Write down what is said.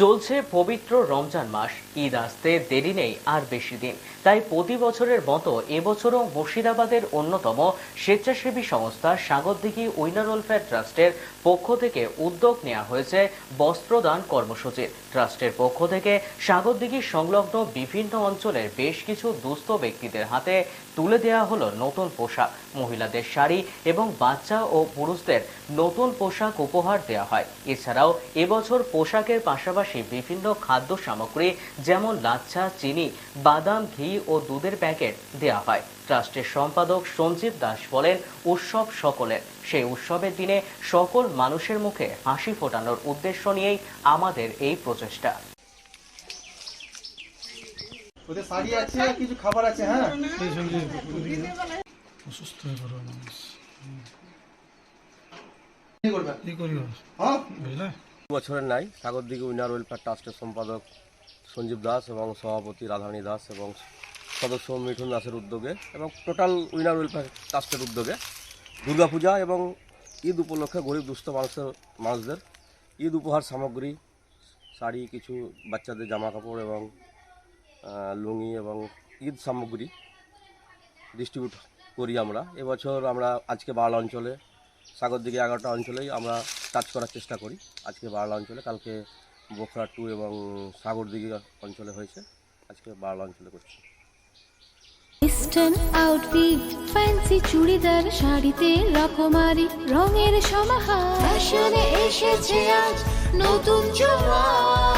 চলছে পবিত্র রমজান মাস। ঈদ আসতে দেরি নেই আর বেশি দিন। তাই প্রতি বছরের মতো এবছরও মুর্শিদাবাদের অন্যতম স্বেচ্ছাসেবী সংস্থা সাগরদিঘি উইনার ওয়েলফেয়ার ট্রাস্টের পক্ষ থেকে উদ্যোগ নেওয়া হয়েছে বস্ত্রদান কর্মসূচির। ট্রাস্টের পক্ষ থেকে সাগরদিঘি সংলগ্ন বিভিন্ন অঞ্চলের বেশ কিছু দুস্থ ব্যক্তিদের হাতে তুলে দেওয়া হলো নতুন পোশাক। মহিলাদের শাড়ি এবং বাচ্চা ও পুরুষদের নতুন পোশাক উপহার দেওয়া হয়। এছাড়াও এবছর পোশাকের পাশাপাশি বিভিন্ন খাদ্য সামগ্রী যেমন লাচ্ছা চিনি বাদাম ঘি ও দুধের প্যাকেট দেওয়া হয়। ট্রাস্টের সম্পাদক সঞ্জীব দাস বলেন উৎসব সকলের। সেই উৎসবের দিনে সকল মানুষের মুখে হাসি ফোটানোর উদ্দেশ্য নিয়েই আমাদের এই প্রচেষ্টা। ওদের শাড়ি আছে কিছু খাবার আছে হ্যাঁ? অসুস্থ হয়ে পড়বে মানুষ। কি করবে? কি করি হ্যাঁ? বুঝলে? বছরের নাই। সাগরদিঘি উইনার ওয়েলফেয়ার ট্রাস্টের সম্পাদক সঞ্জীব দাস এবং সভাপতি রাধারানী দাস এবং সদস্য মিঠুন দাসের উদ্যোগে এবং টোটাল উইনার ওয়েলফেয়ার ট্রাস্টের উদ্যোগে দুর্গাপূজা এবং ঈদ উপলক্ষে গরিব দুস্থ মানুষের মানুষদের ঈদ উপহার সামগ্রী, শাড়ি, কিছু বাচ্চাদের জামা কাপড় এবং লুঙ্গি এবং ঈদ সামগ্রী ডিস্ট্রিবিউট করি আমরা। এবছর আমরা আজকে বারলা অঞ্চলে সাগর দিকে এগারোটা অঞ্চলেই আমরা টাচ করার চেষ্টা করি। আজকে বারলা অঞ্চলে কালকে বোখরা টু এবং সাগর দিকে অঞ্চলে হয়েছে। আজকে বারলা অঞ্চলে করছি। ইস্টার্ন আউটফিট ফ্যান্সি চুড়িদার শাড়িতে রকমারি রঙের সমাহার। ফ্যাশনে এসেছে আজ নতুন সুনিতা